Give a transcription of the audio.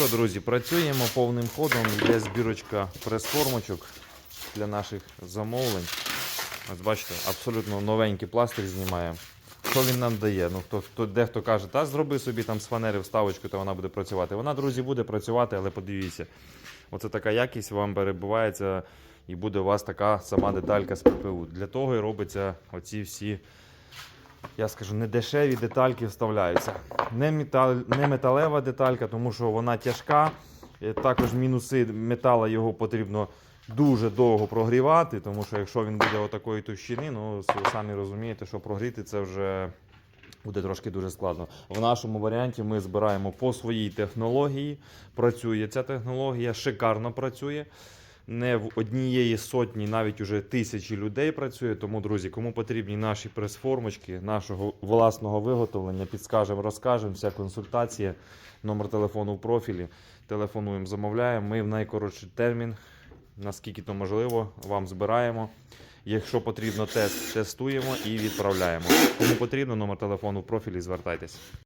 що, друзі, працюємо повним ходом. Йде збірочка прес-формочок для наших замовлень. Ось бачите, абсолютно новенький пластик знімає. Що він нам дає? Ну, хто, хто, дехто каже, та зроби собі там з фанери вставочку, то вона буде працювати. Вона, друзі, буде працювати, але подивіться. Оце така якість вам перебувається і буде у вас така сама деталька з ППУ. Для того і робиться оці всі, я скажу, не дешеві детальки вставляються. Не, метал, не металева деталька, тому що вона тяжка. Е, Також мінуси метала його потрібно дуже довго прогрівати, тому що якщо він буде отакої товщини, ну самі розумієте, що прогріти це вже буде трошки дуже складно. В нашому варіанті ми збираємо по своїй технології. Працює ця технологія, шикарно працює. Не в однієї сотні, навіть уже тисячі людей працює. Тому, друзі, кому потрібні наші прес-формочки, нашого власного виготовлення, підскажемо, розкажемо. Вся консультація, номер телефону в профілі. Телефонуємо, замовляємо. Ми в найкоротший термін, наскільки то можливо, вам збираємо. Якщо потрібно тест, тестуємо і відправляємо. Кому потрібно, номер телефону в профілі, звертайтесь.